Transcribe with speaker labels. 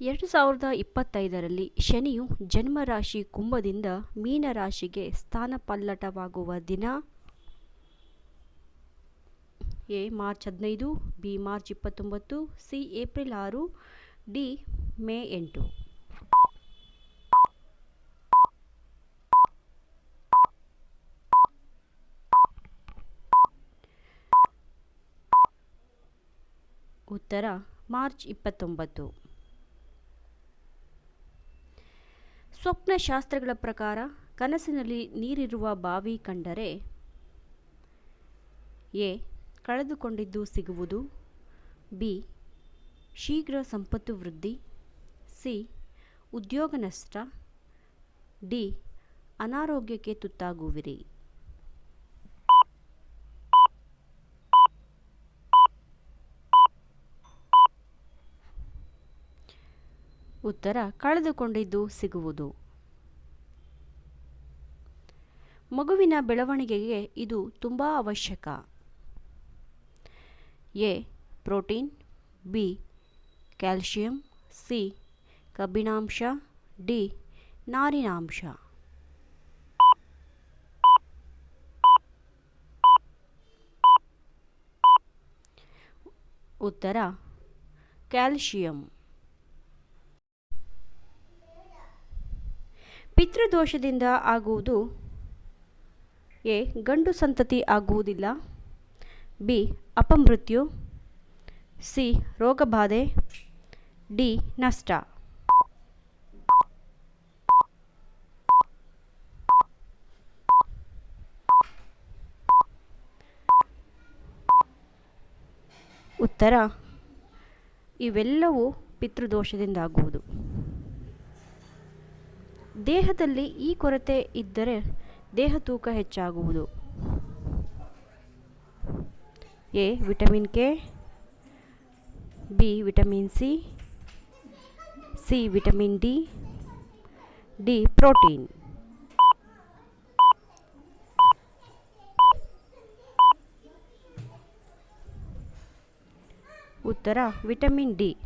Speaker 1: ಎರಡು ಸಾವಿರದ ಇಪ್ಪತ್ತೈದರಲ್ಲಿ ಶನಿಯು ಜನ್ಮರಾಶಿ ಕುಂಭದಿಂದ ಮೀನರಾಶಿಗೆ ಸ್ಥಾನಪಲ್ಲಟವಾಗುವ ದಿನ. ಎ, ಮಾರ್ಚ್ ಹದಿನೈದು, ಬಿ, ಮಾರ್ಚ್ ಇಪ್ಪತ್ತೊಂಬತ್ತು, ಸಿ, ಏಪ್ರಿಲ್ ಆರು, ಡಿ, ಮೇ ಎಂಟು. ಉತ್ತರ, ಮಾರ್ಚ್ ಇಪ್ಪತ್ತೊಂಬತ್ತು. ಸ್ವಪ್ನಶಾಸ್ತ್ರಗಳ ಪ್ರಕಾರ ಕನಸಿನಲ್ಲಿ ನೀರಿರುವ ಬಾವಿ ಕಂಡರೆ ಎ. ಕಳೆದುಕೊಂಡಿದ್ದು ಸಿಗುವುದು. ಬಿ. ಶೀಘ್ರ ಸಂಪತ್ತು ವೃದ್ಧಿ. ಸಿ. ಉದ್ಯೋಗ ನಷ್ಟ. ಡಿ. ಅನಾರೋಗ್ಯಕ್ಕೆ ತುತ್ತಾಗುವಿರಿ. ಉತ್ತರ ಕಳೆದುಕೊಂಡಿದ್ದು ಸಿಗುವುದು. ಮಗುವಿನ ಬೆಳವಣಿಗೆಗೆ ಇದು ತುಂಬ ಅವಶ್ಯಕ. A. Protein, B. Calcium, C. ಕಬ್ಬಿಣಾಂಶ, ಡಿ. ನಾರಿನಾಂಶ. ಉತ್ತರ, ಕ್ಯಾಲ್ಶಿಯಂ. ಪಿತೃದೋಷದಿಂದ ಆಗುವುದು ಎ, ಗಂಡು ಸಂತತಿ ಆಗುವುದಿಲ್ಲ. ಬಿ, ಅಪಮೃತ್ಯು. ಸಿ, ರೋಗಬಾಧೆ. ಡಿ, ನಷ್ಟ. ಉತ್ತರ, ಇವೆಲ್ಲವೂ ಪಿತೃದೋಷದಿಂದ ಆಗುವುದು ದೇಹದಲ್ಲಿ ಈ ಕೊರತೆ ಇದ್ದರೆ ದೇಹ ತೂಕ ಹೆಚ್ಚಾಗುವುದು. A, vitamin K, B, vitamin C C, vitamin D D, protein. ಉತ್ತರ, ವಿಟಮಿನ್ ಡಿ.